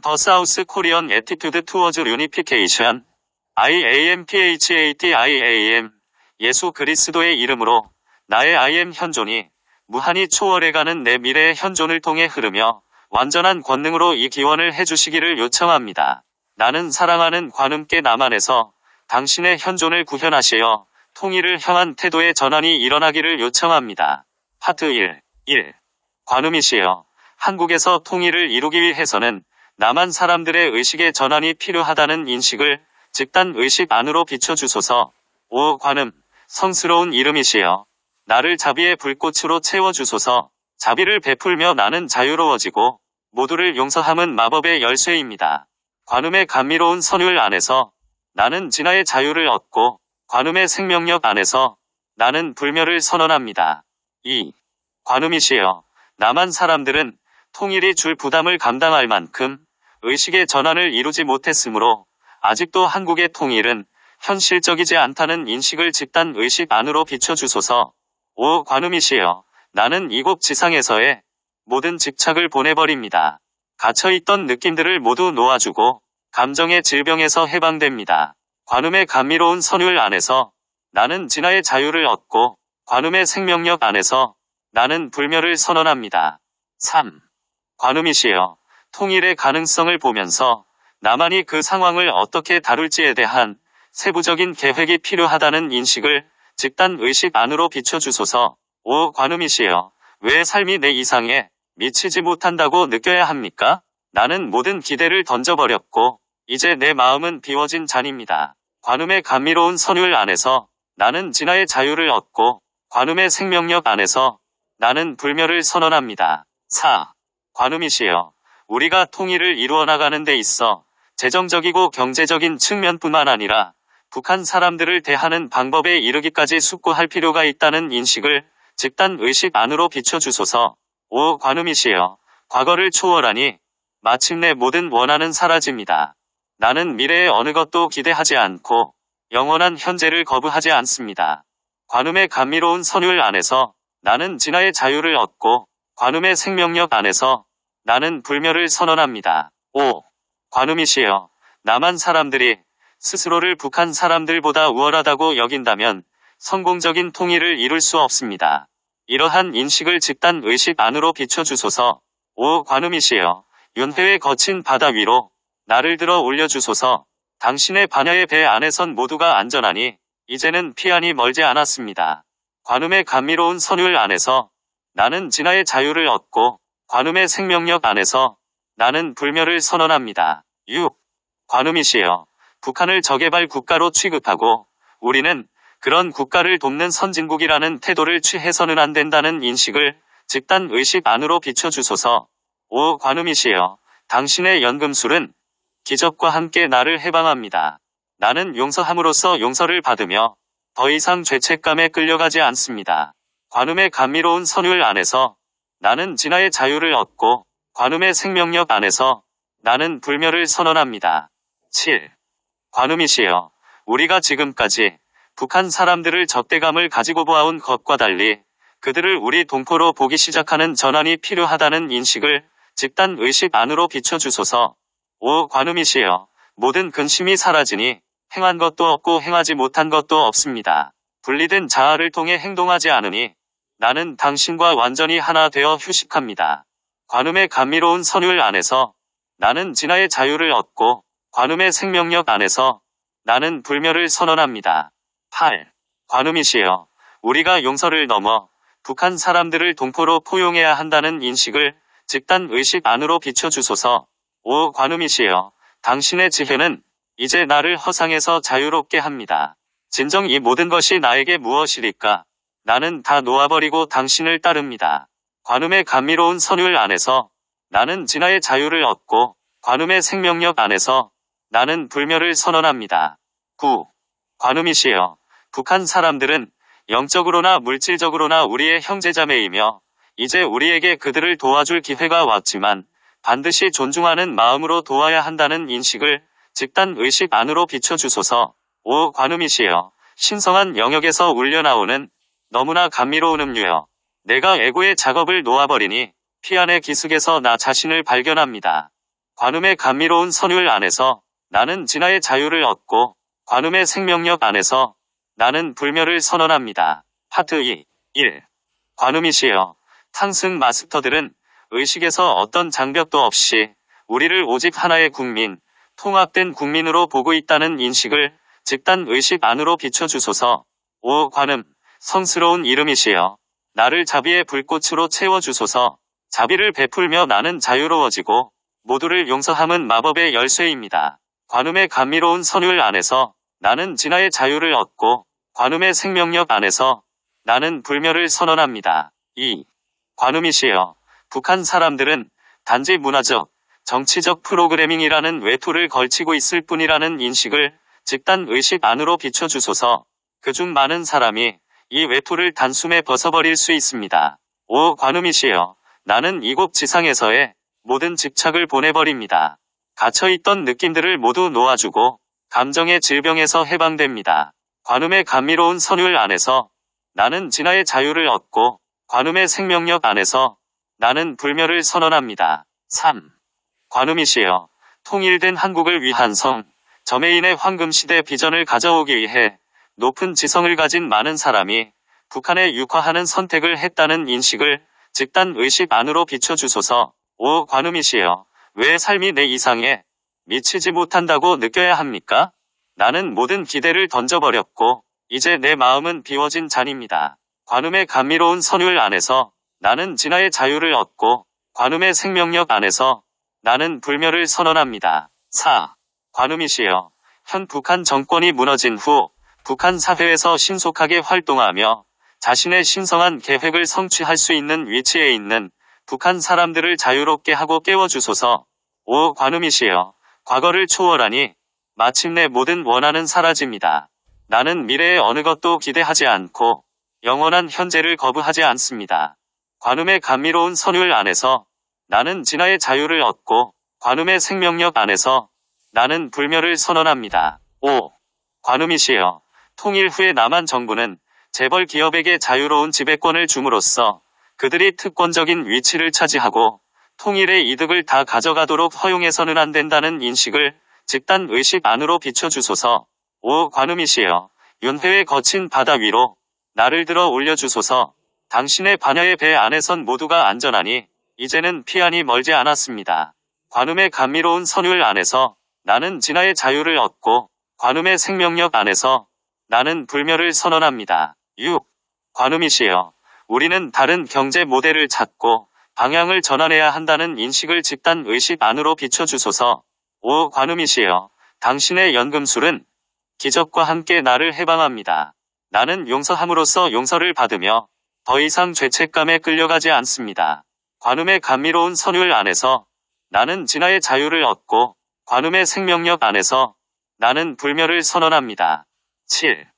the South Korean attitude towards unification. IAMPHATIAM 예수 그리스도의 이름으로 나의 IM 현존이 무한히 초월해가는 내 미래의 현존을 통해 흐르며 완전한 권능으로 이 기원을 해주시기를 요청합니다. 나는 사랑하는 관음께 남한에서 당신의 현존을 구현하시어 통일을 향한 태도의 전환이 일어나기를 요청합니다. 파트 1. 1. 관음이시여. 한국에서 통일을 이루기 위해서는 남한 사람들의 의식의 전환이 필요하다는 인식을 집단 의식 안으로 비춰주소서. 오 관음. 성스러운 이름이시여. 나를 자비의 불꽃으로 채워주소서. 자비를 베풀며 나는 자유로워지고 모두를 용서함은 마법의 열쇠입니다. 관음의 감미로운 선율 안에서 나는 진화의 자유를 얻고 관음의 생명력 안에서 나는 불멸을 선언합니다. 2. 관음이시여. 남한 사람들은 통일이 줄 부담을 감당할 만큼 의식의 전환을 이루지 못했으므로 아직도 한국의 통일은 현실적이지 않다는 인식을 집단 의식 안으로 비춰주소서. 오 관음이시여. 나는 이곳 지상에서의 모든 집착을 보내버립니다. 갇혀있던 느낌들을 모두 놓아주고 감정의 질병에서 해방됩니다. 관음의 감미로운 선율 안에서 나는 진화의 자유를 얻고 관음의 생명력 안에서 나는 불멸을 선언합니다. 3. 관음이시여. 통일의 가능성을 보면서 나만이 그 상황을 어떻게 다룰지에 대한 세부적인 계획이 필요하다는 인식을 집단 의식 안으로 비춰주소서. 오 관음이시여. 왜 삶이 내 이상에 미치지 못한다고 느껴야 합니까? 나는 모든 기대를 던져버렸고 이제 내 마음은 비워진 잔입니다. 관음의 감미로운 선율 안에서 나는 진화의 자유를 얻고 관음의 생명력 안에서 나는 불멸을 선언합니다. 4. 관음이시여. 우리가 통일을 이루어 나가는 데 있어 재정적이고 경제적인 측면뿐만 아니라 북한 사람들을 대하는 방법에 이르기까지 숙고할 필요가 있다는 인식을 집단 의식 안으로 비춰주소서. 오 관음이시여. 과거를 초월하니 마침내 모든 원한은 사라집니다. 나는 미래의 어느 것도 기대하지 않고 영원한 현재를 거부하지 않습니다. 관음의 감미로운 선율 안에서 나는 진화의 자유를 얻고 관음의 생명력 안에서 나는 불멸을 선언합니다. 5. 관음이시여. 남한 사람들이 스스로를 북한 사람들보다 우월하다고 여긴다면 성공적인 통일을 이룰 수 없습니다. 이러한 인식을 집단 의식 안으로 비춰주소서. 오 관음이시여. 윤회의 거친 바다 위로 나를 들어 올려주소서. 당신의 반야의 배 안에선 모두가 안전하니 이제는 피안이 멀지 않았습니다. 관음의 감미로운 선율 안에서 나는 진화의 자유를 얻고 관음의 생명력 안에서 나는 불멸을 선언합니다. 6. 관음이시여. 북한을 저개발 국가로 취급하고 우리는 그런 국가를 돕는 선진국이라는 태도를 취해서는 안 된다는 인식을 집단 의식 안으로 비춰주소서. 오 관음이시여. 당신의 연금술은 기적과 함께 나를 해방합니다. 나는 용서함으로써 용서를 받으며 더 이상 죄책감에 끌려가지 않습니다. 관음의 감미로운 선율 안에서 나는 진화의 자유를 얻고 관음의 생명력 안에서 나는 불멸을 선언합니다. 7. 관음이시여. 우리가 지금까지 북한 사람들을 적대감을 가지고 보아온 것과 달리 그들을 우리 동포로 보기 시작하는 전환이 필요하다는 인식을 집단 의식 안으로 비춰주소서. 오 관음이시여. 모든 근심이 사라지니 행한 것도 없고 행하지 못한 것도 없습니다. 분리된 자아를 통해 행동하지 않으니 나는 당신과 완전히 하나 되어 휴식합니다. 관음의 감미로운 선율 안에서 나는 진화의 자유를 얻고 관음의 생명력 안에서 나는 불멸을 선언합니다. 8. 관음이시여. 우리가 용서를 넘어 북한 사람들을 동포로 포용해야 한다는 인식을 집단 의식 안으로 비춰주소서. 오 관음이시여. 당신의 지혜는 이제 나를 허상에서 자유롭게 합니다. 진정 이 모든 것이 나에게 무엇이리까? 나는 다 놓아버리고 당신을 따릅니다. 관음의 감미로운 선율 안에서 나는 진화의 자유를 얻고 관음의 생명력 안에서 나는 불멸을 선언합니다. 9. 관음이시여. 북한 사람들은 영적으로나 물질적으로나 우리의 형제자매이며 이제 우리에게 그들을 도와줄 기회가 왔지만 반드시 존중하는 마음으로 도와야 한다는 인식을 집단 의식 안으로 비춰주소서. 오 관음이시여. 신성한 영역에서 울려나오는 너무나 감미로운 음료여. 내가 애고의 작업을 놓아버리니 피안의 기숙에서 나 자신을 발견합니다. 관음의 감미로운 선율 안에서 나는 진화의 자유를 얻고 관음의 생명력 안에서 나는 불멸을 선언합니다. 파트 2. 1. 관음이시여. 탕승 마스터들은 의식에서 어떤 장벽도 없이 우리를 오직 하나의 국민, 통합된 국민으로 보고 있다는 인식을 즉단 의식 안으로 비춰주소서. 오 관음, 성스러운 이름이시여. 나를 자비의 불꽃으로 채워주소서. 자비를 베풀며 나는 자유로워지고 모두를 용서함은 마법의 열쇠입니다. 관음의 감미로운 선율 안에서 나는 진화의 자유를 얻고 관음의 생명력 안에서 나는 불멸을 선언합니다. 2. 관음이시여. 북한 사람들은 단지 문화적, 정치적 프로그래밍이라는 외투를 걸치고 있을 뿐이라는 인식을 즉단 의식 안으로 비춰주소서. 그중 많은 사람이 이 외투를 단숨에 벗어버릴 수 있습니다. 오 관음이시여. 나는 이곳 지상에서의 모든 집착을 보내버립니다. 갇혀있던 느낌들을 모두 놓아주고 감정의 질병에서 해방됩니다. 관음의 감미로운 선율 안에서 나는 진화의 자유를 얻고 관음의 생명력 안에서 나는 불멸을 선언합니다. 3. 관음이시여 통일된 한국을 위한 성 점해인의 황금시대 비전을 가져오기 위해 높은 지성을 가진 많은 사람이 북한에 육화하는 선택을 했다는 인식을 즉단 의식 안으로 비춰주소서. 오 관음이 시여 왜 삶이 내 이상에 미치지 못한다고 느껴야 합니까? 나는 모든 기대를 던져버렸고 이제 내 마음은 비워진 잔입니다. 관음의 감미로운 선율 안에서 나는 진화의 자유를 얻고 관음의 생명력 안에서 나는 불멸을 선언합니다. 4. 관음이시여 현 북한 정권이 무너진 후 북한 사회에서 신속하게 활동하며 자신의 신성한 계획을 성취할 수 있는 위치에 있는 북한 사람들을 자유롭게 하고 깨워주소서. 오 관음이시여 과거를 초월하니 마침내 모든 원한은 사라집니다. 나는 미래의 어느 것도 기대하지 않고 영원한 현재를 거부하지 않습니다. 관음의 감미로운 선율 안에서 나는 진화의 자유를 얻고 관음의 생명력 안에서 나는 불멸을 선언합니다. 5. 관음이시여 통일 후에 남한 정부는 재벌 기업에게 자유로운 지배권을 줌으로써 그들이 특권적인 위치를 차지하고 통일의 이득을 다 가져가도록 허용해서는 안 된다는 인식을 집단 의식 안으로 비춰주소서. 오 관음이시여 윤회의 거친 바다 위로 나를 들어 올려주소서. 당신의 반야의 배 안에선 모두가 안전하니 이제는 피안이 멀지 않았습니다. 관음의 감미로운 선율 안에서 나는 진화의 자유를 얻고 관음의 생명력 안에서 나는 불멸을 선언합니다. 6. 관음이시여. 우리는 다른 경제 모델을 찾고 방향을 전환해야 한다는 인식을 집단 의식 안으로 비춰주소서. 오 관음이시여. 당신의 연금술은 기적과 함께 나를 해방합니다. 나는 용서함으로써 용서를 받으며 더 이상 죄책감에 끌려가지 않습니다. 관음의 감미로운 선율 안에서 나는 진화의 자유를 얻고 관음의 생명력 안에서 나는 불멸을 선언합니다. 7.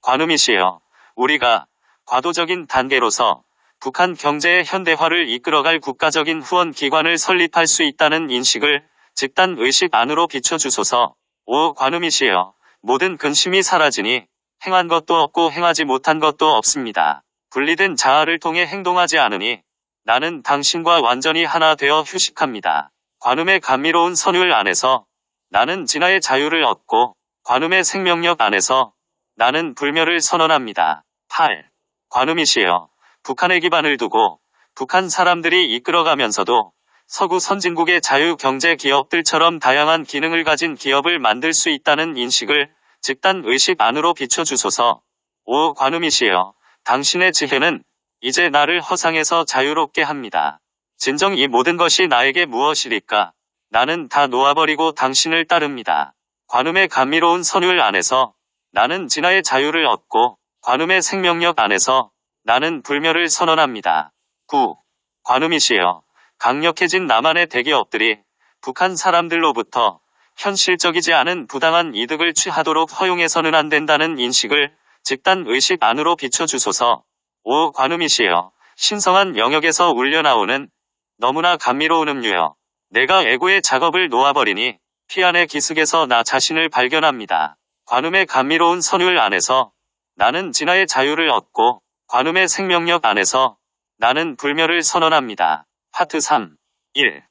관음이시여, 우리가 과도적인 단계로서 북한 경제의 현대화를 이끌어갈 국가적인 후원 기관을 설립할 수 있다는 인식을 집단 의식 안으로 비춰주소서. 오 관음이시여, 모든 근심이 사라지니 행한 것도 없고 행하지 못한 것도 없습니다. 분리된 자아를 통해 행동하지 않으니 나는 당신과 완전히 하나 되어 휴식합니다. 관음의 감미로운 선율 안에서 나는 진화의 자유를 얻고 관음의 생명력 안에서 나는 불멸을 선언합니다. 8. 관음이시여 북한의 기반을 두고 북한 사람들이 이끌어가면서도 서구 선진국의 자유 경제 기업들처럼 다양한 기능을 가진 기업을 만들 수 있다는 인식을 즉단 의식 안으로 비춰주소서. 오 관음이시여 당신의 지혜는 이제 나를 허상에서 자유롭게 합니다. 진정 이 모든 것이 나에게 무엇이리까? 나는 다 놓아버리고 당신을 따릅니다. 관음의 감미로운 선율 안에서 나는 진화의 자유를 얻고 관음의 생명력 안에서 나는 불멸을 선언합니다. 9. 관음이시여 강력해진 남한의 대기업들이 북한 사람들로부터 현실적이지 않은 부당한 이득을 취하도록 허용해서는 안 된다는 인식을 집단 의식 안으로 비춰주소서. 오 관음이시여 신성한 영역에서 울려나오는 너무나 감미로운 음료여 내가 애고의 작업을 놓아버리니 피안의 기슭에서 나 자신을 발견합니다. 관음의 감미로운 선율 안에서 나는 진화의 자유를 얻고 관음의 생명력 안에서 나는 불멸을 선언합니다. 파트 3. 1.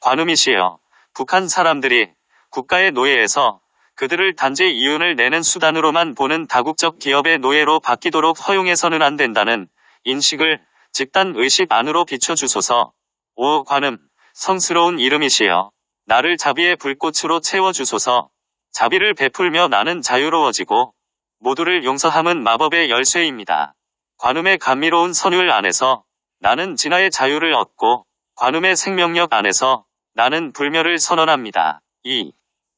관음이시여 북한 사람들이 국가의 노예에서 그들을 단지 이윤을 내는 수단으로만 보는 다국적 기업의 노예로 바뀌도록 허용해서는 안 된다는 인식을 집단 의식 안으로 비춰주소서. 오 관음, 성스러운 이름이시여. 나를 자비의 불꽃으로 채워주소서. 자비를 베풀며 나는 자유로워지고 모두를 용서함은 마법의 열쇠입니다. 관음의 감미로운 선율 안에서 나는 진화의 자유를 얻고 관음의 생명력 안에서 나는 불멸을 선언합니다. 2.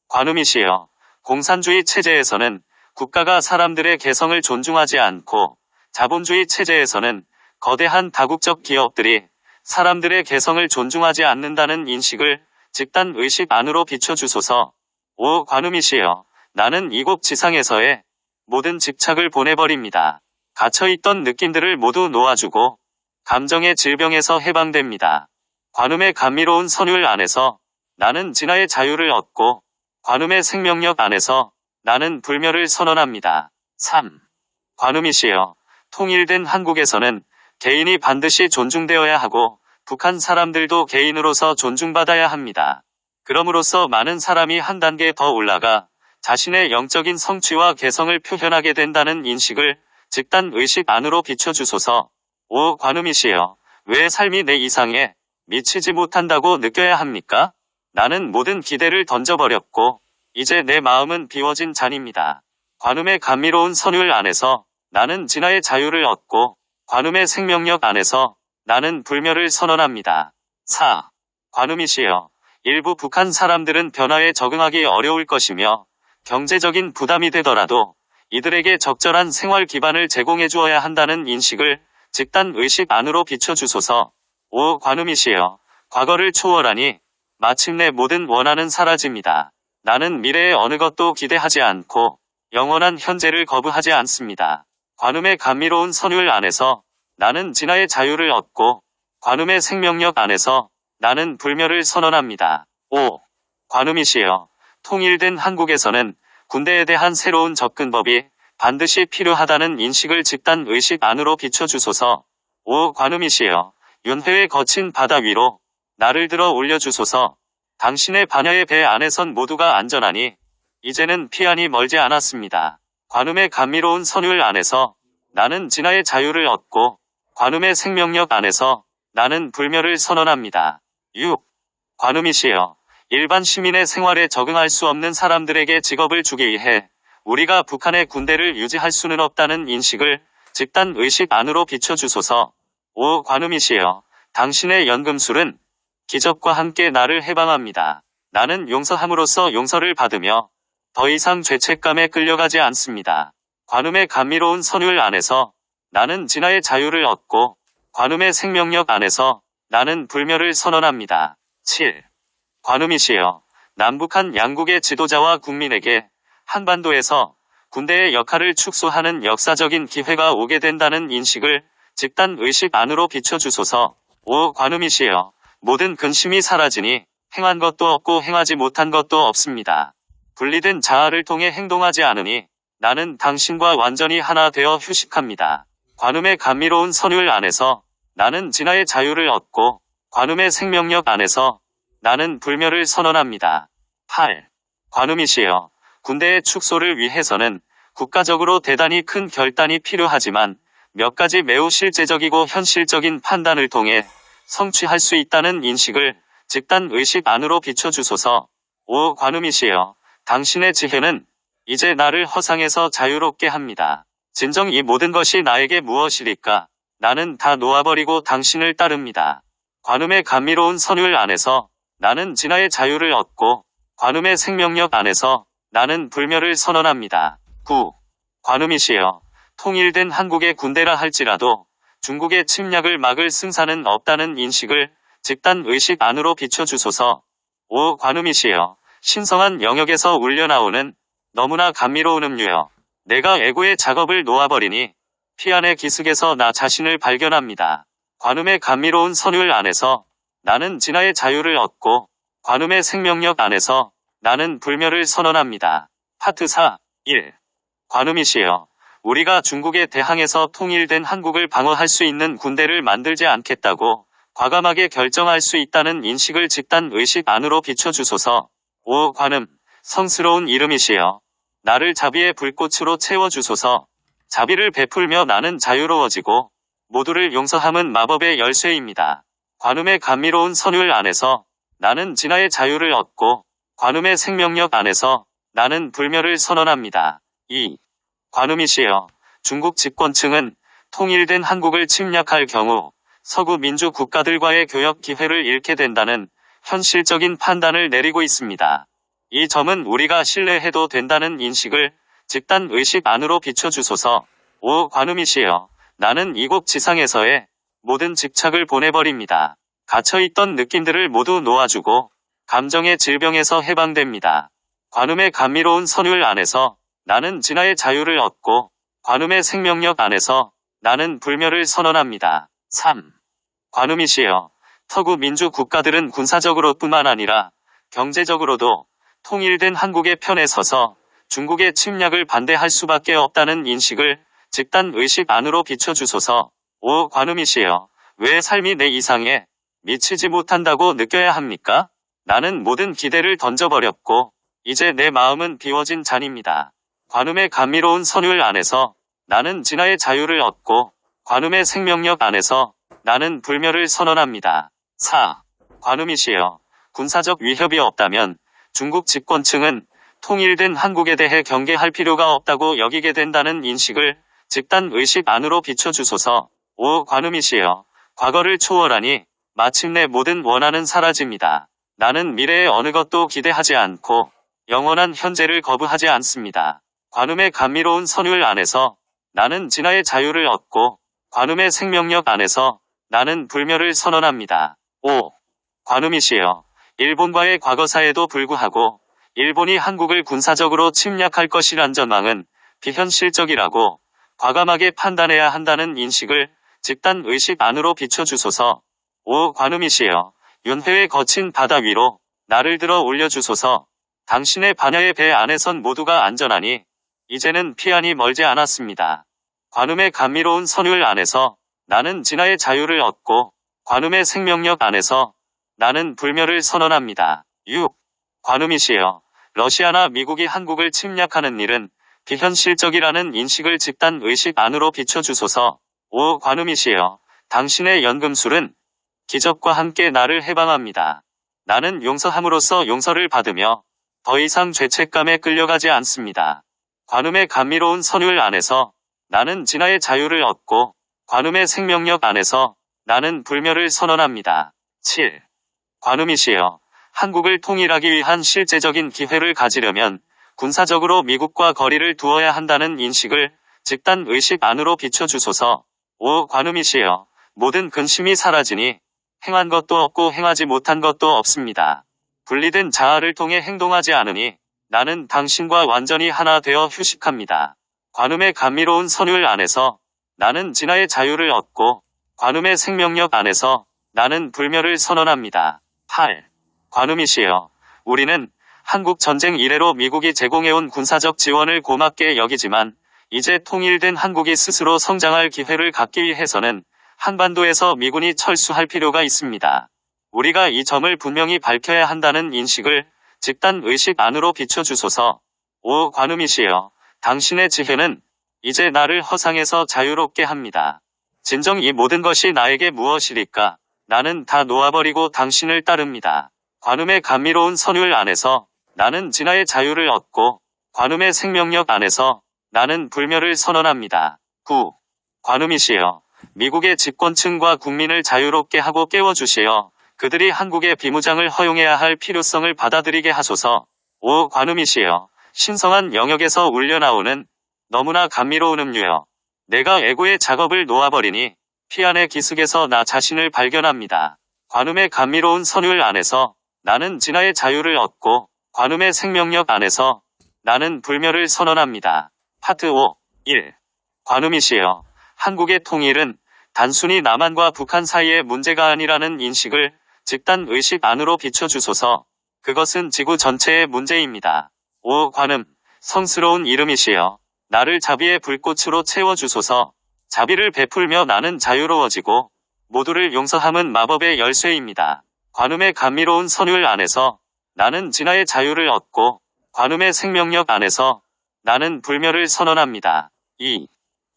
관음이시여. 공산주의 체제에서는 국가가 사람들의 개성을 존중하지 않고 자본주의 체제에서는 거대한 다국적 기업들이 사람들의 개성을 존중하지 않는다는 인식을 집단 의식 안으로 비춰주소서. 오 관음이시여. 나는 이곳 지상에서의 모든 집착을 보내버립니다. 갇혀있던 느낌들을 모두 놓아주고 감정의 질병에서 해방됩니다. 관음의 감미로운 선율 안에서 나는 진화의 자유를 얻고 관음의 생명력 안에서 나는 불멸을 선언합니다. 3. 관음이시여. 통일된 한국에서는 개인이 반드시 존중되어야 하고 북한 사람들도 개인으로서 존중받아야 합니다. 그럼으로써 많은 사람이 한 단계 더 올라가 자신의 영적인 성취와 개성을 표현하게 된다는 인식을 집단 의식 안으로 비춰주소서. 오 관음이시여. 왜 삶이 내 이상에 미치지 못한다고 느껴야 합니까? 나는 모든 기대를 던져버렸고 이제 내 마음은 비워진 잔입니다. 관음의 감미로운 선율 안에서 나는 진화의 자유를 얻고 관음의 생명력 안에서 나는 불멸을 선언합니다. 4. 관음이시여. 일부 북한 사람들은 변화에 적응하기 어려울 것이며 경제적인 부담이 되더라도 이들에게 적절한 생활 기반을 제공해 주어야 한다는 인식을 집단 의식 안으로 비춰주소서. 오 관음이시여. 과거를 초월하니 마침내 모든 원한은 사라집니다. 나는 미래의 어느 것도 기대하지 않고 영원한 현재를 거부하지 않습니다. 관음의 감미로운 선율 안에서 나는 진화의 자유를 얻고 관음의 생명력 안에서 나는 불멸을 선언합니다. 5. 관음이시여. 통일된 한국에서는 군대에 대한 새로운 접근법이 반드시 필요하다는 인식을 집단 의식 안으로 비춰주소서. 5. 관음이시여. 윤회의 거친 바다 위로 나를 들어 올려주소서. 당신의 반야의 배 안에선 모두가 안전하니 이제는 피안이 멀지 않았습니다. 관음의 감미로운 선율 안에서 나는 진화의 자유를 얻고 관음의 생명력 안에서 나는 불멸을 선언합니다. 6. 관음이시여. 일반 시민의 생활에 적응할 수 없는 사람들에게 직업을 주기 위해 우리가 북한의 군대를 유지할 수는 없다는 인식을 집단 의식 안으로 비춰주소서. 오 관음이시여. 당신의 연금술은 기적과 함께 나를 해방합니다. 나는 용서함으로써 용서를 받으며 더 이상 죄책감에 끌려가지 않습니다. 관음의 감미로운 선율 안에서 나는 진화의 자유를 얻고 관음의 생명력 안에서 나는 불멸을 선언합니다. 7. 관음이시여. 남북한 양국의 지도자와 국민에게 한반도에서 군대의 역할을 축소하는 역사적인 기회가 오게 된다는 인식을 집단 의식 안으로 비춰주소서. 오 관음이시여. 모든 근심이 사라지니 행한 것도 없고 행하지 못한 것도 없습니다. 분리된 자아를 통해 행동하지 않으니 나는 당신과 완전히 하나 되어 휴식합니다. 관음의 감미로운 선율 안에서 나는 진화의 자유를 얻고 관음의 생명력 안에서 나는 불멸을 선언합니다. 8. 관음이시여. 군대의 축소를 위해서는 국가적으로 대단히 큰 결단이 필요하지만 몇 가지 매우 실제적이고 현실적인 판단을 통해 성취할 수 있다는 인식을 집단 의식 안으로 비춰주소서. 오 관음이시여. 당신의 지혜는 이제 나를 허상에서 자유롭게 합니다. 진정 이 모든 것이 나에게 무엇이리까? 나는 다 놓아버리고 당신을 따릅니다. 관음의 감미로운 선율 안에서 나는 진화의 자유를 얻고 관음의 생명력 안에서 나는 불멸을 선언합니다. 9. 관음이시여. 통일된 한국의 군대라 할지라도 중국의 침략을 막을 승산은 없다는 인식을 집단 의식 안으로 비춰주소서. 오 관음이시여. 신성한 영역에서 울려나오는 너무나 감미로운 음료여. 내가 애고의 작업을 놓아버리니 피안의 기슭에서 나 자신을 발견합니다. 관음의 감미로운 선율 안에서 나는 진화의 자유를 얻고 관음의 생명력 안에서 나는 불멸을 선언합니다. 파트 4. 1. 관음이시여. 우리가 중국에 대항해서 통일된 한국을 방어할 수 있는 군대를 만들지 않겠다고 과감하게 결정할 수 있다는 인식을 집단 의식 안으로 비춰주소서. 5. 관음, 성스러운 이름이시여. 나를 자비의 불꽃으로 채워주소서. 자비를 베풀며 나는 자유로워지고 모두를 용서함은 마법의 열쇠입니다. 관음의 감미로운 선율 안에서 나는 진화의 자유를 얻고 관음의 생명력 안에서 나는 불멸을 선언합니다. 2. 관음이시여. 중국 집권층은 통일된 한국을 침략할 경우 서구 민주 국가들과의 교역 기회를 잃게 된다는 현실적인 판단을 내리고 있습니다. 이 점은 우리가 신뢰해도 된다는 인식을 집단 의식 안으로 비춰주소서. 오 관음이시여. 나는 이곳 지상에서의 모든 집착을 보내버립니다. 갇혀있던 느낌들을 모두 놓아주고 감정의 질병에서 해방됩니다. 관음의 감미로운 선율 안에서 나는 진화의 자유를 얻고 관음의 생명력 안에서 나는 불멸을 선언합니다. 3. 관음이시여. 서구 민주 국가들은 군사적으로 뿐만 아니라 경제적으로도 통일된 한국의 편에 서서 중국의 침략을 반대할 수밖에 없다는 인식을 집단 의식 안으로 비춰주소서. 오 관음이시여. 왜 삶이 내 이상에 미치지 못한다고 느껴야 합니까? 나는 모든 기대를 던져버렸고 이제 내 마음은 비워진 잔입니다. 관음의 감미로운 선율 안에서 나는 진화의 자유를 얻고 관음의 생명력 안에서 나는 불멸을 선언합니다. 4. 관음이시여. 군사적 위협이 없다면 중국 집권층은 통일된 한국에 대해 경계할 필요가 없다고 여기게 된다는 인식을 집단 의식 안으로 비춰주소서. 오 관음이시여. 과거를 초월하니 마침내 모든 원한은 사라집니다. 나는 미래의 어느 것도 기대하지 않고 영원한 현재를 거부하지 않습니다. 관음의 감미로운 선율 안에서 나는 진화의 자유를 얻고 관음의 생명력 안에서 나는 불멸을 선언합니다. 5. 관음이시여. 일본과의 과거사에도 불구하고 일본이 한국을 군사적으로 침략할 것이란 전망은 비현실적이라고 과감하게 판단해야 한다는 인식을 집단 의식 안으로 비춰주소서. 오 관음이시여. 윤회의 거친 바다 위로 나를 들어 올려주소서. 당신의 반야의 배 안에선 모두가 안전하니 이제는 피안이 멀지 않았습니다. 관음의 감미로운 선율 안에서 나는 진화의 자유를 얻고 관음의 생명력 안에서 나는 불멸을 선언합니다. 6. 관음이시여. 러시아나 미국이 한국을 침략하는 일은 비현실적이라는 인식을 집단 의식 안으로 비춰주소서. 오 관음이시여. 당신의 연금술은 기적과 함께 나를 해방합니다. 나는 용서함으로써 용서를 받으며 더 이상 죄책감에 끌려가지 않습니다. 관음의 감미로운 선율 안에서 나는 진화의 자유를 얻고 관음의 생명력 안에서 나는 불멸을 선언합니다. 7. 관음이시여. 한국을 통일하기 위한 실제적인 기회를 가지려면 군사적으로 미국과 거리를 두어야 한다는 인식을 집단 의식 안으로 비춰주소서. 오 관음이시여. 모든 근심이 사라지니 행한 것도 없고 행하지 못한 것도 없습니다. 분리된 자아를 통해 행동하지 않으니 나는 당신과 완전히 하나 되어 휴식합니다. 관음의 감미로운 선율 안에서 나는 진화의 자유를 얻고 관음의 생명력 안에서 나는 불멸을 선언합니다. 8. 관음이시여. 우리는 한국 전쟁 이래로 미국이 제공해온 군사적 지원을 고맙게 여기지만 이제 통일된 한국이 스스로 성장할 기회를 갖기 위해서는 한반도에서 미군이 철수할 필요가 있습니다. 우리가 이 점을 분명히 밝혀야 한다는 인식을 집단 의식 안으로 비춰주소서. 오 관음이시여. 당신의 지혜는 이제 나를 허상에서 자유롭게 합니다. 진정 이 모든 것이 나에게 무엇이리까? 나는 다 놓아버리고 당신을 따릅니다. 관음의 감미로운 선율 안에서 나는 진화의 자유를 얻고 관음의 생명력 안에서 나는 불멸을 선언합니다. 9. 관음이시여. 미국의 집권층과 국민을 자유롭게 하고 깨워주시어 그들이 한국의 비무장을 허용해야 할 필요성을 받아들이게 하소서. 오 관음이시여. 신성한 영역에서 울려나오는 너무나 감미로운 음료여. 내가 애고의 작업을 놓아버리니 피안의 기슭에서 나 자신을 발견합니다. 관음의 감미로운 선율 안에서 나는 진화의 자유를 얻고 관음의 생명력 안에서 나는 불멸을 선언합니다. 파트 5 1. 관음이시여. 한국의 통일은 단순히 남한과 북한 사이의 문제가 아니라는 인식을 집단 의식 안으로 비춰주소서. 그것은 지구 전체의 문제입니다. 오 관음, 성스러운 이름이시여. 나를 자비의 불꽃으로 채워주소서. 자비를 베풀며 나는 자유로워지고 모두를 용서함은 마법의 열쇠입니다. 관음의 감미로운 선율 안에서 나는 진화의 자유를 얻고 관음의 생명력 안에서 나는 불멸을 선언합니다. 2.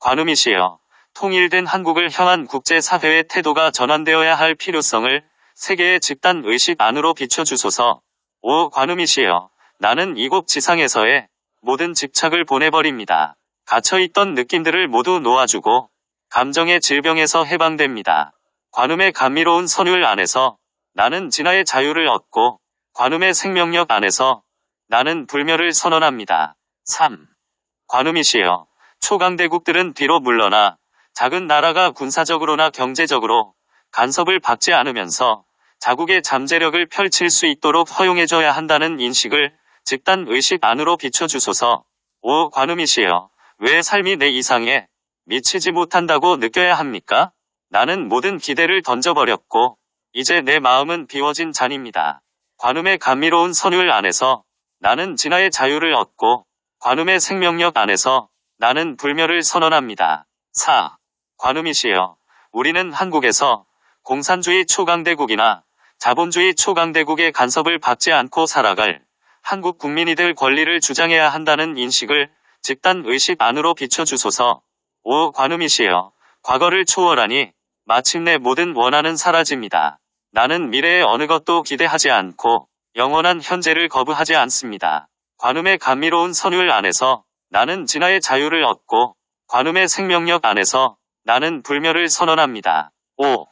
관음이시여 통일된 한국을 향한 국제사회의 태도가 전환되어야 할 필요성을 세계의 집단 의식 안으로 비춰주소서. 오 관음이시여 나는 이곳 지상에서의 모든 집착을 보내버립니다. 갇혀있던 느낌들을 모두 놓아주고 감정의 질병에서 해방됩니다. 관음의 감미로운 선율 안에서 나는 진화의 자유를 얻고 관음의 생명력 안에서 나는 불멸을 선언합니다. 3. 관음이시여 초강대국들은 뒤로 물러나 작은 나라가 군사적으로나 경제적으로 간섭을 받지 않으면서 자국의 잠재력을 펼칠 수 있도록 허용해줘야 한다는 인식을 집단 의식 안으로 비춰주소서. 오 관음이시여 왜 삶이 내 이상에 미치지 못한다고 느껴야 합니까? 나는 모든 기대를 던져버렸고 이제 내 마음은 비워진 잔입니다. 관음의 감미로운 선율 안에서 나는 진화의 자유를 얻고 관음의 생명력 안에서 나는 불멸을 선언합니다. 4. 관음이시여 우리는 한국에서 공산주의 초강대국이나 자본주의 초강대국의 간섭을 받지 않고 살아갈 한국 국민이 될 권리를 주장해야 한다는 인식을 집단 의식 안으로 비춰주소서. 오 관음이시여 과거를 초월하니 마침내 모든 원한은 사라집니다. 나는 미래의 어느 것도 기대하지 않고 영원한 현재를 거부하지 않습니다. 관음의 감미로운 선율 안에서 나는 진화의 자유를 얻고 관음의 생명력 안에서 나는 불멸을 선언합니다. 5.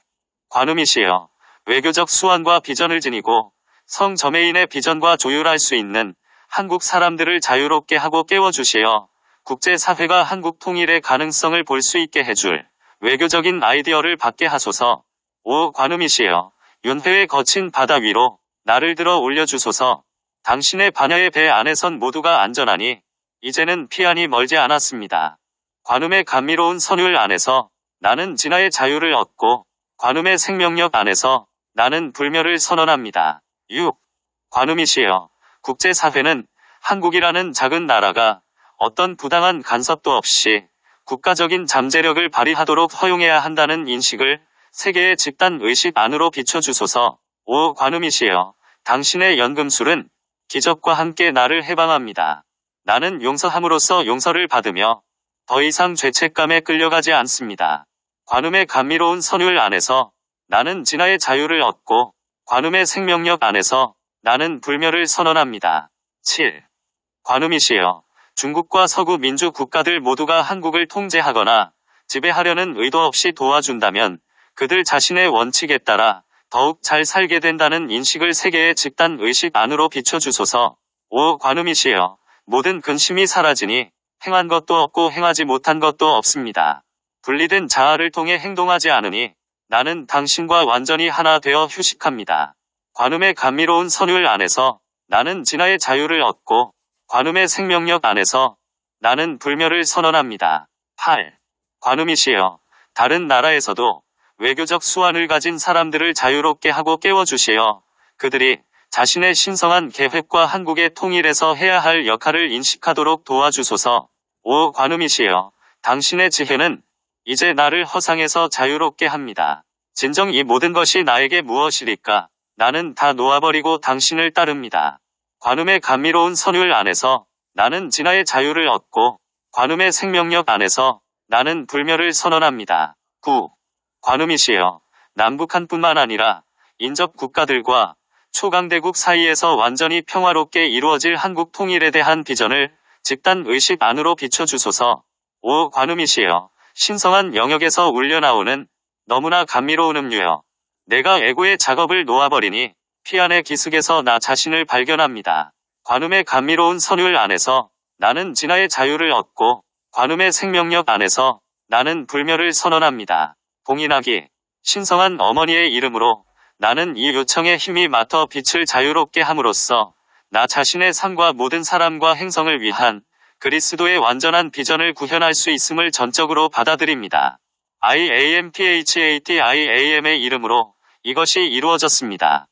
관음이시여 외교적 수완과 비전을 지니고 성점해인의 비전과 조율할 수 있는 한국 사람들을 자유롭게 하고 깨워주시어 국제사회가 한국 통일의 가능성을 볼 수 있게 해줄 외교적인 아이디어를 받게 하소서. 오 관음이시여 윤회의 거친 바다 위로 나를 들어 올려주소서. 당신의 반야의 배 안에선 모두가 안전하니 이제는 피안이 멀지 않았습니다. 관음의 감미로운 선율 안에서 나는 진화의 자유를 얻고 관음의 생명력 안에서 나는 불멸을 선언합니다. 6. 관음이시여 국제사회는 한국이라는 작은 나라가 어떤 부당한 간섭도 없이 국가적인 잠재력을 발휘하도록 허용해야 한다는 인식을 세계의 집단 의식 안으로 비춰주소서. 오 관음이시여 당신의 연금술은 기적과 함께 나를 해방합니다. 나는 용서함으로써 용서를 받으며 더 이상 죄책감에 끌려가지 않습니다. 관음의 감미로운 선율 안에서 나는 진화의 자유를 얻고 관음의 생명력 안에서 나는 불멸을 선언합니다. 7. 관음이시여 중국과 서구 민주 국가들 모두가 한국을 통제하거나 지배하려는 의도 없이 도와준다면 그들 자신의 원칙에 따라 더욱 잘 살게 된다는 인식을 세계의 집단 의식 안으로 비춰주소서. 오 관음이시여 모든 근심이 사라지니 행한 것도 없고 행하지 못한 것도 없습니다. 분리된 자아를 통해 행동하지 않으니 나는 당신과 완전히 하나 되어 휴식합니다. 관음의 감미로운 선율 안에서 나는 진화의 자유를 얻고 관음의 생명력 안에서 나는 불멸을 선언합니다. 8. 관음이시여 다른 나라에서도 외교적 수완을 가진 사람들을 자유롭게 하고 깨워주시어 그들이 자신의 신성한 계획과 한국의 통일에서 해야 할 역할을 인식하도록 도와주소서. 오 관음이시여 당신의 지혜는 이제 나를 허상에서 자유롭게 합니다. 진정 이 모든 것이 나에게 무엇이리까? 나는 다 놓아버리고 당신을 따릅니다. 관음의 감미로운 선율 안에서 나는 진화의 자유를 얻고 관음의 생명력 안에서 나는 불멸을 선언합니다. 9. 관음이시여 남북한뿐만 아니라 인접 국가들과 초강대국 사이에서 완전히 평화롭게 이루어질 한국 통일에 대한 비전을 집단 의식 안으로 비춰주소서. 오 관음이시여 신성한 영역에서 울려나오는 너무나 감미로운 음료여. 내가 애고의 작업을 놓아버리니 피안의 기슭에서 나 자신을 발견합니다. 관음의 감미로운 선율 안에서 나는 진화의 자유를 얻고 관음의 생명력 안에서 나는 불멸을 선언합니다. 봉인하기 신성한 어머니의 이름으로 나는 이 요청에 힘이 맡어 빛을 자유롭게 함으로써 나 자신의 삶과 모든 사람과 행성을 위한 그리스도의 완전한 비전을 구현할 수 있음을 전적으로 받아들입니다. IAMPHATIAM의 이름으로 이것이 이루어졌습니다.